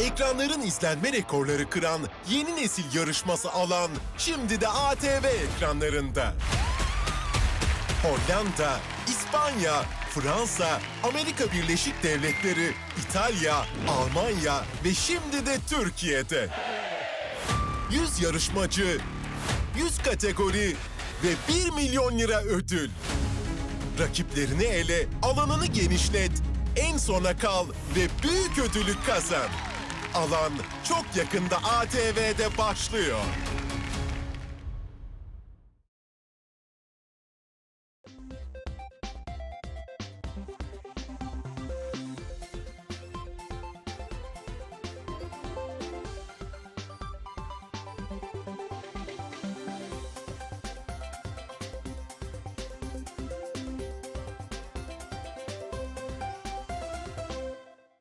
Ekranların izlenme rekorları kıran yeni nesil yarışması alan şimdi de ATV ekranlarında. Hollanda, İspanya, Fransa, Amerika Birleşik Devletleri, İtalya, Almanya ve şimdi de Türkiye'de. 100 yarışmacı, 100 kategori ve 1 milyon lira ödül. Rakiplerini ele, alanını genişlet, en sona kal ve büyük ödülü kazan. Alan çok yakında ATV'de başlıyor.